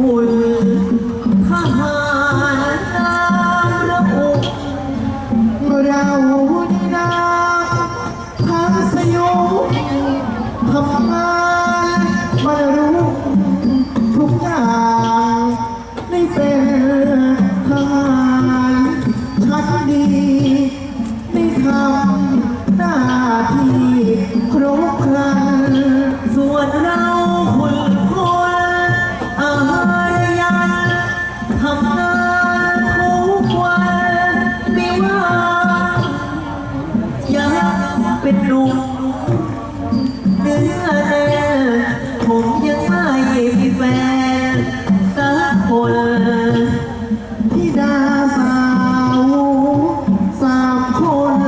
เป็นฝุ่นทหารนามระอุเรา เป็นหนุ่มเนื้อแน่ผมยังไม่มีแฟนสักคนธิดาสาวสามคน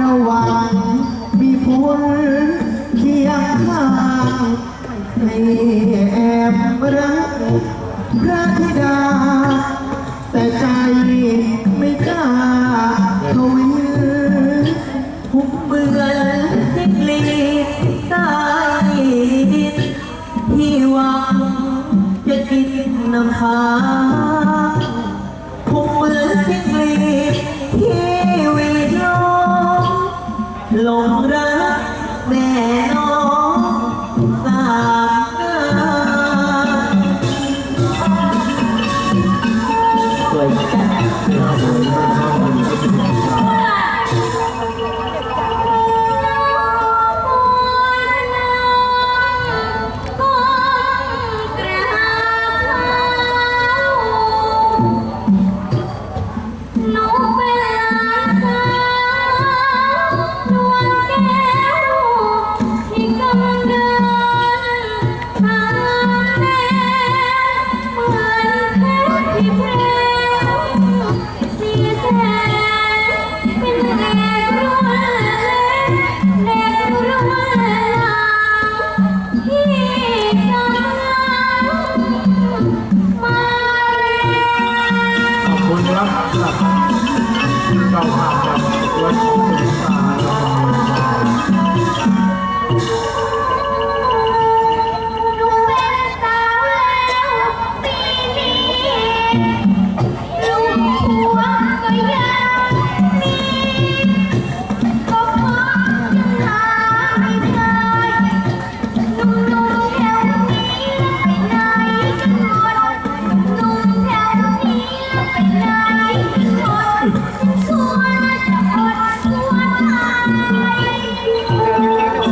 ระวังมีพลเคียงข้างให้แอบรักพระธิดา แต่ใจไม่กล้าเขายืนามหาคงเหมือนจิ้งหรีดที่หวีดลมลงรักแม่น้องสามเดือนสวยจัง